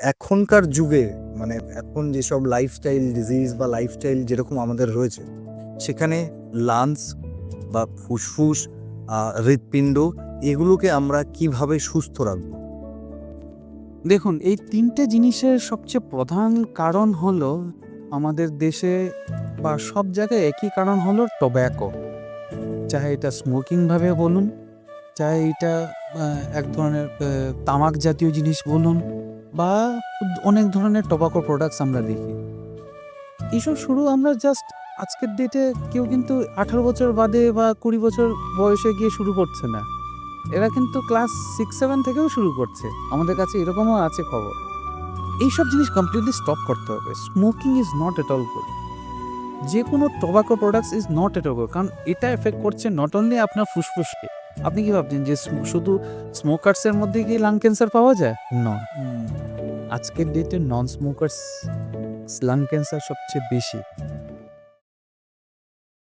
এখনকার যুগে মানে এখন যেসব লাইফস্টাইল ডিজিজ বা লাইফস্টাইল যেরকম আমাদের রয়েছে, সেখানে লাংস বা ফুসফুস হৃৎপিণ্ড এগুলোকে আমরা কীভাবে সুস্থ রাখব? দেখুন, এই তিনটে জিনিসের সবচেয়ে প্রধান কারণ হলো আমাদের দেশে বা সব জায়গায় একই কারণ হলো টোব্যাকো চাহে এটা স্মোকিংভাবে বলুন, চাহে এটা এক ধরনের তামাক জাতীয় জিনিস বলুন বা অনেক ধরনের টোবাকো প্রোডাক্টস আমরা দেখি। এইসব শুরু আমরা জাস্ট আজকের ডেটে কেউ কিন্তু আঠারো বছর বাদে বা কুড়ি বছর বয়সে গিয়ে শুরু করছে না। এরা কিন্তু ক্লাস সিক্স সেভেন থেকেও শুরু করছে। আমাদের কাছে এরকমও আছে খবর। এইসব জিনিস কমপ্লিটলি স্টপ করতে হবে। Smoking is not at all good যে কোনো tobacco products is not at all good কারণ এটা এফেক্ট করছে নট অনলি আপনার ফুসফুসকে আপনি কি ভাবছেন যে শুধু স্মোকার্সের মধ্যে কি লাং ক্যান্সার পাওয়া যায়? না আজকের ডেটে নন স্মোকার্স লাং ক্যান্সার সবচেয়ে বেশি।